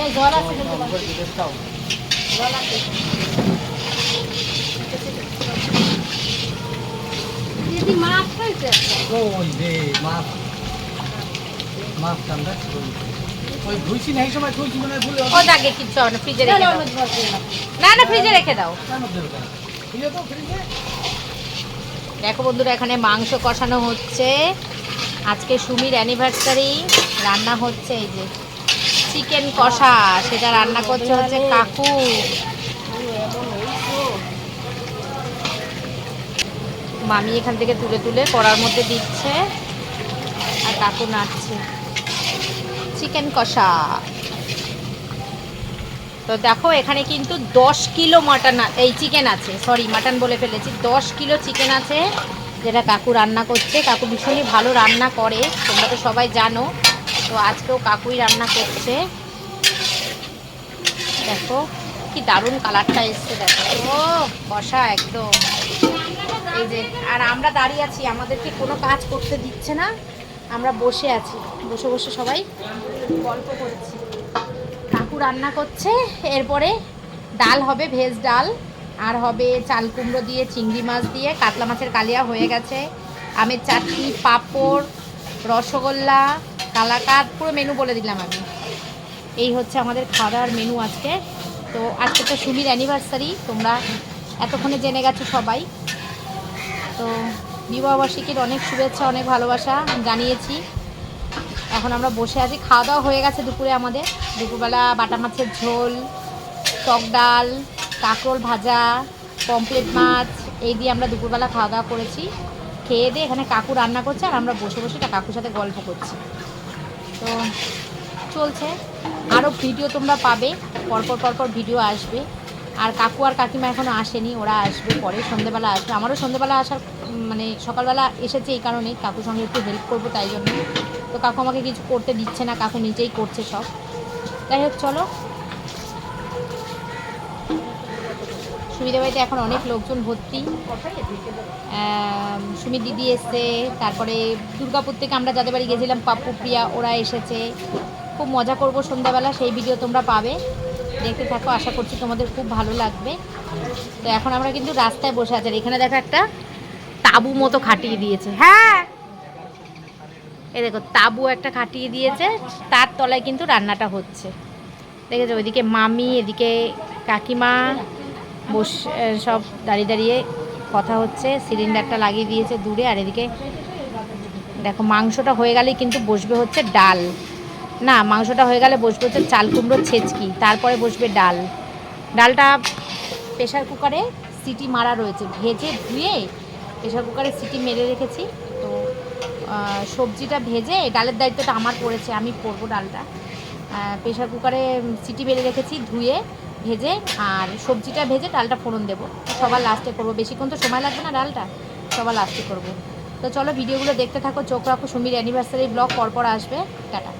এই জল আছে জল আছে। দিদি মাছ খাইছে? ওই রে মাছ? মাছ ঠান্ডা ওই ধুইছি না এই সময় ধুইছি মানে ভুলে ও যাকে কিচ্ছু হবে না ফ্রিজে রেখে দাও অনেক জল দিয়ে দাও। না। না ফ্রিজে রেখে দাও। কেন দেবে কেন ফ্রিজে তো ফ্রিজে। দেখো বন্ধুরা এখানে মাংস কষানো হচ্ছে। আজকে সুমির অ্যানিভার্সারি রান্না হচ্ছে এই যে। চিকেন কষা, সেটা রান্না করছে হচ্ছে কাকু। মামি এখান থেকে তুলে তুলে কড়ার মধ্যে দিচ্ছে, আর কাকু নাচছে চিকেন কষা। তো দেখো, এখানে কিন্তু দশ কিলো মাটন এই চিকেন আছে, সরি, মাটন বলে ফেলেছি, দশ কিলো চিকেন আছে, যেটা কাকু রান্না করছে। কাকু ভীষণই ভালো রান্না করে, তোমরা তো সবাই জানো। তো আজকেও কাকুই রান্না করছে। দেখো, কি দারুণ কালারটা এসছে, দেখো। ও কষা একদম। এই যে, আর আমরা দাঁড়িয়ে আছি, আমাদেরকে কোনো কাজ করতে দিচ্ছে না। আমরা বসে আছি, বসে বসে সবাই গল্প করছি। কাকু রান্না করছে, এরপরে ডাল হবে, ভেজ ডাল। আর হবে চাল কুমড়ো দিয়ে, চিংড়ি মাছ দিয়ে, কাতলা মাছের কালিয়া হয়ে গেছে। আমের চাটনি, পাঁপড়, রসগোল্লা কালাকাত পুরো মেনু বলে দিলাম আমি। এই হচ্ছে আমাদের খাওয়া দাওয়ার মেনু আজকে। তো আজকে তো সুমির অ্যানিভার্সারি তোমরা এতক্ষণে জেনে গেছো সবাই। তো বিবাহবার্ষিকীর অনেক শুভেচ্ছা, অনেক ভালোবাসা জানিয়েছি। এখন আমরা বসে আছি। খাওয়া দাওয়া হয়ে গেছে দুপুরে আমাদের। দুপুরবেলা বাটা মাছের ঝোল, টক ডাল, কাঁকরোল ভাজা পমপ্লেট মাছ, এই দিয়ে আমরা দুপুরবেলা খাওয়া দাওয়া করেছি। খেয়ে দিয়ে এখানে কাকু রান্না করছে আর আমরা বসে বসে কাকুর সাথে গল্প করছি। তো চলছে। আরও ভিডিও তোমরা পাবে। পরপর পরপর ভিডিও আসবে। আর কাকু আর কাকিমা এখনও আসেনি, ওরা আসবে পরে, সন্ধেবেলা আসবে। আমারও সন্ধেবেলা আসার মানে সকালবেলা এসেছে এই কারণেই কাকুর সঙ্গে একটু হেল্প করব তাই জন্য। তো কাকু আমাকে কিছু করতে দিচ্ছে না, কাকু নিজেই করছে সব। যাই হোক, চলো। সুবিধা বাড়িতে এখন অনেক লোকজন ভর্তি। সুমির দিদি এসছে, তারপরে দুর্গাপুর থেকে আমরা যাদের বাড়ি গেছিলাম পাপ্পু প্রিয়া, ওরা এসেছে। খুব মজা করব সন্ধ্যাবেলা, সেই ভিডিও তোমরা পাবে। দেখতে থাকো, আশা করছি তোমাদের খুব ভালো লাগবে। তো এখন আমরা কিন্তু রাস্তায় বসে আছি এখানে দেখো একটা তাবু মতো খাটিয়ে দিয়েছে। হ্যাঁ! এ দেখো, তাবু একটা খাটিয়ে দিয়েছে, তার তলায় কিন্তু রান্নাটা হচ্ছে। দেখেছ? ওইদিকে মামি, এদিকে কাকিমা বস সব দাঁড়িয়ে দাঁড়িয়ে কথা হচ্ছে। সিলিন্ডারটা লাগিয়ে দিয়েছে দূরে, আর এদিকে দেখো, মাংসটা হয়ে গেলেই কিন্তু বসবে হচ্ছে ডাল। না, মাংসটা হয়ে গেলে বসবে হচ্ছে চাল কুমড়োর ছেঁচকি, তারপরে বসবে ডাল। ডালটা প্রেশার কুকারে সিটি মারা রয়েছে। ভেজে ধুয়ে প্রেশার কুকারে সিটি মেরে রেখেছি। তো সবজিটা ভেজে, ডালের দায়িত্বটা আমার পড়েছে, আমি করব ডালটা। প্রেশার কুকারে সিটি মেরে রেখেছি, ধুয়ে ভেজে আর সবজিটা ভেজে ডালটা ফোড়ন দেবো। সবার লাস্টে করব। বেশিক্ষণ তো সময় লাগবে না ডালটা? সবার লাস্টে করব। তো চলো, ভিডিওগুলো দেখতে থাকো। চোখ রাখো, সুমির অ্যানিভার্সারি ব্লগ পরপর আসবে। টাটা।